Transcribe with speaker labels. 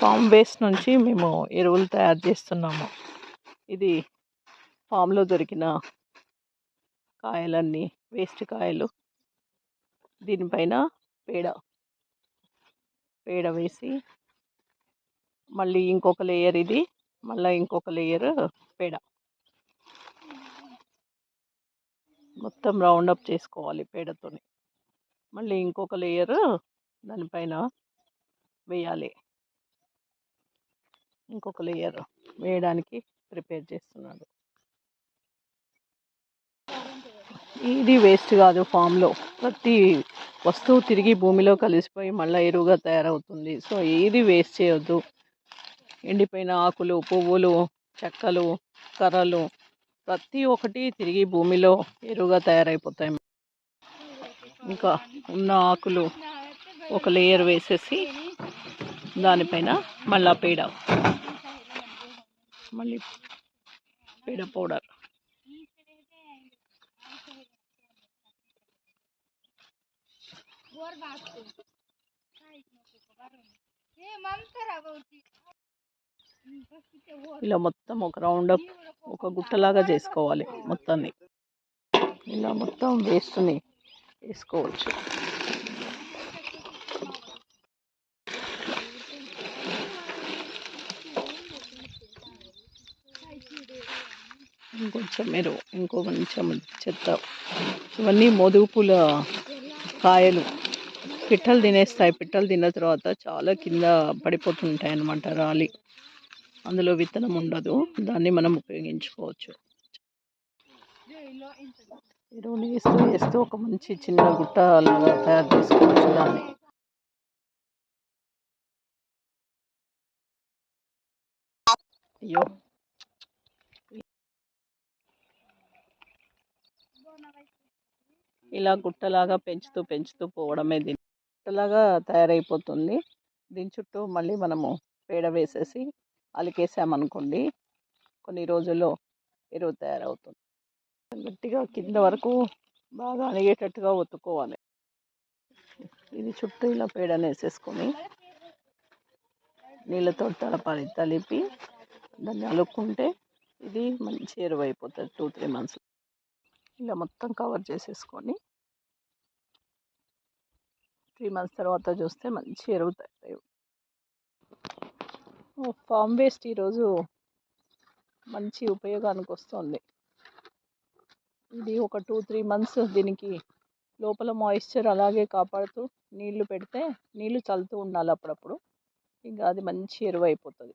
Speaker 1: Form waste నుంచి మేము ఎరువులు తయారు చేస్తున్నాము. ఇది ఫామ్లో దొరికిన కాయలన్నీ వేస్ట్ కాయలు దీనిపైన పేడ పేడ వేసి మళ్ళీ ఇంకొక లేయర్ ఇది మళ్ళీ ఇంకొక లేయర్ పేడ. మొత్తం రౌండ్ అప్ చేసుకోవాలి పేడతోని. మళ్ళీ ఇంకొక లేయర్ దానిపైన వేయాలి. ఇంకొక లేయర్ వేయడానికి ప్రిపేర్ చేస్తున్నాడు. ఇది వేస్ట్ కాదు ఫామ్లో ప్రతి వస్తువు తిరిగి భూమిలో కలిసిపోయి మళ్ళీ ఎరువుగా తయారవుతుంది. సో ఏది వేస్ట్ చేయొద్దు. ఎండిపోయిన ఆకులు పువ్వులు చెక్కలు కర్రలు ప్రతి ఒక్కటి తిరిగి భూమిలో ఎరువుగా తయారైపోతాయి. ఇంకా ఉన్న ఆకులు ఒక లేయర్ వేసేసి దానిపైన మళ్ళా పేడ మళ్ళీ పేడ పౌడర్. ఇలా మొత్తం ఒక రౌండ్ అప్ ఒక గుట్టలాగా చేసుకోవాలి మొత్తాన్ని. ఇలా మొత్తం వేస్ట్ని వేసుకోవచ్చు. ఇంకొంచెం మీరు ఇంకో కొంచెం చెత్త. ఇవన్నీ మోదుగు పూల కాయలు. పిట్టలు తినేస్తాయి. పిట్టలు తిన్న తర్వాత చాలా కింద పడిపోతుంటాయి అన్నమాట రాలి. అందులో విత్తనం ఉండదు. దాన్ని మనం ఉపయోగించుకోవచ్చు. ఎరువులు వేస్తూ వేస్తూ ఒక మంచి చిన్న గుట్ట లాగా తయారు చేసుకోవచ్చు దాన్ని. అయ్యో! ఇలా గుట్టలాగా పెంచుతూ పెంచుతూ పోవడమే దీని గుట్టలాగా తయారైపోతుంది. దీని చుట్టూ మళ్ళీ మనము పేడ వేసేసి అలికేసామనుకోండి కొన్ని రోజుల్లో ఎరువు తయారవుతుంది. గట్టిగా కింద వరకు బాగా అణిగేటట్టుగా ఒత్తుకోవాలి. ఇది చుట్టూ ఇలా పేడని వేసేసుకొని నీళ్ళతో తలపాలి తలిపి దాన్ని అలుక్కుంటే ఇది మంచి ఎరువు అయిపోతుంది టూ త్రీ మంత్స్ ఇలా మొత్తం కవర్ చేసేసుకొని త్రీ మంత్స్ తర్వాత చూస్తే మంచి ఎరుగుతాయి. ఫామ్ వేస్ట్ ఈరోజు మంచి ఉపయోగానికి వస్తుంది. ఇది ఒక టూ త్రీ మంత్స్ దీనికి లోపల మాయిశ్చర్ అలాగే కాపాడుతూ నీళ్ళు పెడితే నీళ్ళు చల్లుతూ ఉండాలి అప్పుడప్పుడు. ఇంకా అది మంచి ఎరువు అయిపోతుంది.